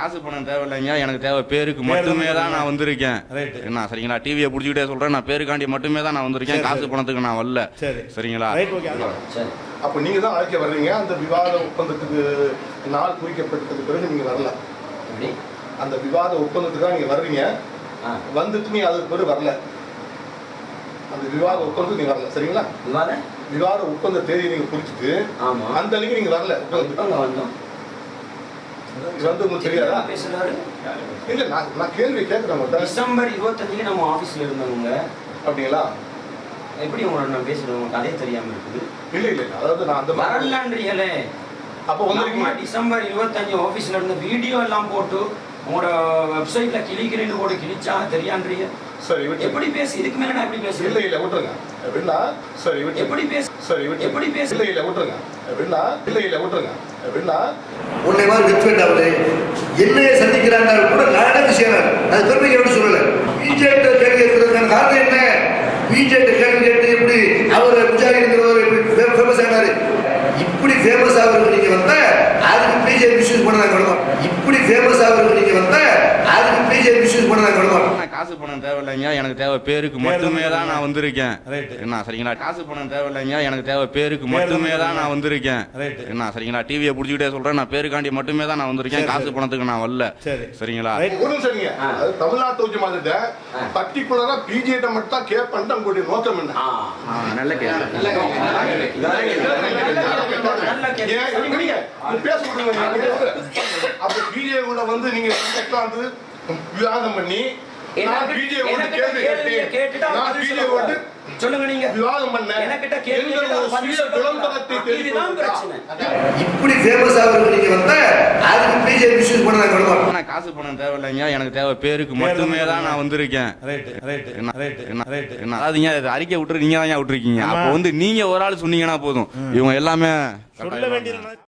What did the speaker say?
காசு பணம் தேவையில்லைங்க. எனக்கு தேவை பேருக்கு மட்டுமே தான் நான் வந்திருக்கேன். என்ன சரிங்களா? டிவியை புடிச்சுக்கிட்டே சொல்றேன். நான் பேருக்காண்டி மட்டுமே தான் நான் வந்திருக்கேன். காசு. பணத்துக்கு நான் வரல. சரி. சரிங்களா? ரைட் ஓகே சரி. அப்ப நீங்க தான் அழைக்க வர்றீங்க. அந்த விவாத ஒப்பந்தத்துக்கு நாள் குறிக்கப்பட்டதுக்கு பிறகு நீங்க வரல. அந்த விவாத ஒப்பந்தத்துக்காக நீங்க வர்றீங்க. ஆ. வந்துட்டு நீங்க அதுக்கு பிறகு வரல. அந்த விவாத ஒப்பந்தத்துக்கு நீங்க வரல. சரிங்களா? விவாத? ஒப்பந்த தேதி நீங்க குறிச்சிட்டு ஆமா. அந்த அன்னைக்கு நீங்க வரல. ஒப்பந்தத்துக்கு. இது வந்து உங்களுக்கு தெரியாதா பேசுறாரு? இல்ல நான் நான் கேள்வி கேட்கிறேன். டிசம்பர் இருபத்தஞ்சுக்கு நம்ம ஆபீஸ்ல இருந்தவங்க. அப்படிங்களா? எப்படி உங்களோட நான் பேசுறேன் அதே தெரியாம இருக்குது. இல்ல இல்ல இல்ல. அதாவது நான் அந்த வரலன்றீங்களே அப்ப வந்திருக்கீங்க. டிசம்பர் இருபத்தஞ்சு ஆபீஸ்ல இருந்த வீடியோ எல்லாம் போட்டு உங்களோட வெப்சைட்ல கிளிக்கிறேன்னு போட்டு கிழிச்சா தெரியான்றீங்க? சரி விட்டு எப்படி பேசு இதுக்கு மேல நான் எப்படி இல்ல பேசுறேன் இல்ல விட்டுருங்க. எப்படின்னா சரி விட்டு எப்படி பேசு சரி விட்டு எப்படி பேசு இல்ல இல்ல விட்டுருங்க. எப்படின்னா இல்ல இல்ல விட்டுருங்க. எப்படின்னா உன்னை மாதிரி வெற்றி அவரு என்னைய சந்திக்கிறாங்க கூட நானே விஷயம் அது பெருமைக்கு எப்படி சொல்லல? பிஜேபி கேள்வி கேட்கறதுக்கான காரணம் என்ன? பிஜேபி கேள்வி கேட்டு எப்படி அவர் விசாரிக்கிறவர் எப்படி ஃபேமஸ் ஆனாரு? இப்படி ஃபேமஸ் ஆகுறதுக்கு நீங்க வந்தா அதுக்கு பிஜேபி மிஸ்யூஸ் பண்ண இப்படி ஃபேமஸ் ஆகுறதுக்கு நீங்க வந்தா அதுக்கு பிஜேபி மிஸ்யூஸ் பண்ண நாங்க விட மாட்டோம் நான் காசு பணம் தேவையில்லைங்க எனக்கு தேவை பேருக்கு மட்டுமே தான் நான் வந்திருக்கேன். Right. என்ன சரிங்களா? காசு பணம் தேவையில்லைங்க எனக்கு தேவை பேருக்கு மட்டுமே தான் நான் வந்திருக்கேன். என்ன சரிங்களா? டிவியை புடிச்சுக்கிட்டே சொல்றேன் நான் பேருக்காண்டி மட்டுமே தான் நான் வந்திருக்கேன். காசு. பணத்துக்கு நான் வரல. சரி. சரிங்களா? ரைட். அது தமிழ்நாட்டு உச்ச மாதிரி. பர்டிகுலரா பிஜேட்ட மட்டும் தான் கேட்பேன் உங்களுடைய நோக்கம் என்ன? நல்ல கேள்வி. பேச நீங்க. அப்ப பிஜே கூட வந்து நீங்க விவாதம் பண்ணி சொல்லுங்க நீங்க. விவாதம் பண்ண எனக்கிட்ட கேள்வி. இப்படி ஃபேமஸ் நீங்க வந்தா அதுக்கு பிஜேபி பண்ண நான் காசு பணம் தேவையில்லைங்க. எனக்கு தேவை பேருக்கு மட்டுமே தான் நான் வந்திருக்கேன். ரைட் ரைட் ரைட் ரைட் அதாவதுங்க இது அறிக்கை விட்டுரு நீங்க தான் விட்டுருக்கீங்க. அப்போ வந்து நீங்க ஒரு ஆள் சொன்னீங்கன்னா போதும். இவங்க எல்லாமே சொல்ல வேண்டியது